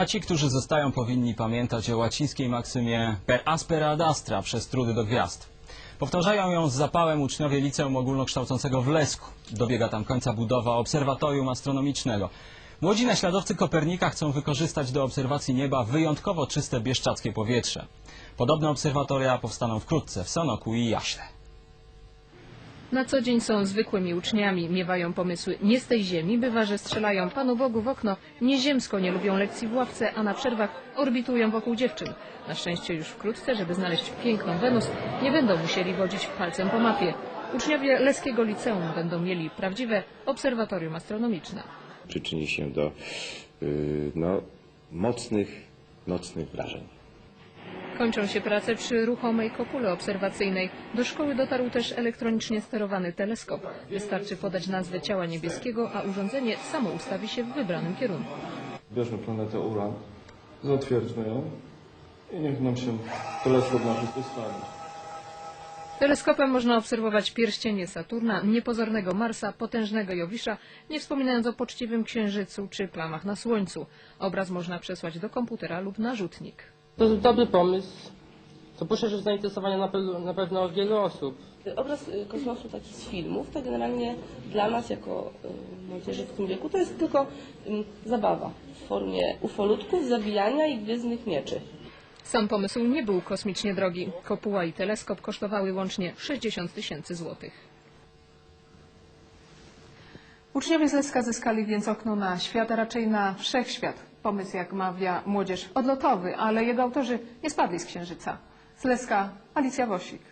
A ci, którzy zostają, powinni pamiętać o łacińskiej maksymie per aspera ad astra przez trudy do gwiazd. Powtarzają ją z zapałem uczniowie liceum ogólnokształcącego w Lesku. Dobiega tam końca budowa obserwatorium astronomicznego. Młodzi naśladowcy Kopernika chcą wykorzystać do obserwacji nieba wyjątkowo czyste bieszczackie powietrze. Podobne obserwatoria powstaną wkrótce w Sanoku i Jaśle. Na co dzień są zwykłymi uczniami, miewają pomysły nie z tej ziemi, bywa, że strzelają Panu Bogu w okno, nieziemsko nie lubią lekcji w ławce, a na przerwach orbitują wokół dziewczyn. Na szczęście już wkrótce, żeby znaleźć piękną Wenus, nie będą musieli wodzić palcem po mapie. Uczniowie Leskiego Liceum będą mieli prawdziwe obserwatorium astronomiczne. przyczyni się do y, no, mocnych, nocnych wrażeń. Kończą się prace przy ruchomej kopule obserwacyjnej. Do szkoły dotarł też elektronicznie sterowany teleskop. Wystarczy podać nazwę ciała niebieskiego, a urządzenie samo ustawi się w wybranym kierunku. Bierzmy planetę Uran, zatwierdźmy ją i niech nam się teleskop nasz ustawi. Teleskopem można obserwować pierścienie Saturna, niepozornego Marsa, potężnego Jowisza, nie wspominając o poczciwym Księżycu czy plamach na Słońcu. Obraz można przesłać do komputera lub na rzutnik. To jest dobry pomysł. To poszerzy zainteresowania na, pe- na pewno wielu osób. Obraz y, kosmosu taki z filmów, to generalnie dla nas jako y, młodzieży w tym wieku to jest tylko zabawa w formie ufolutków, zabijania i gwiezdnych mieczy. Sam pomysł nie był kosmicznie drogi. Kopuła i teleskop kosztowały łącznie 60 tysięcy złotych. Uczniowie z Leska zyskali więc okno na świat, a raczej na wszechświat. Pomysł, jak mawia młodzież, odlotowy, ale jego autorzy nie spadli z księżyca. Z Leska Alicja Wosik.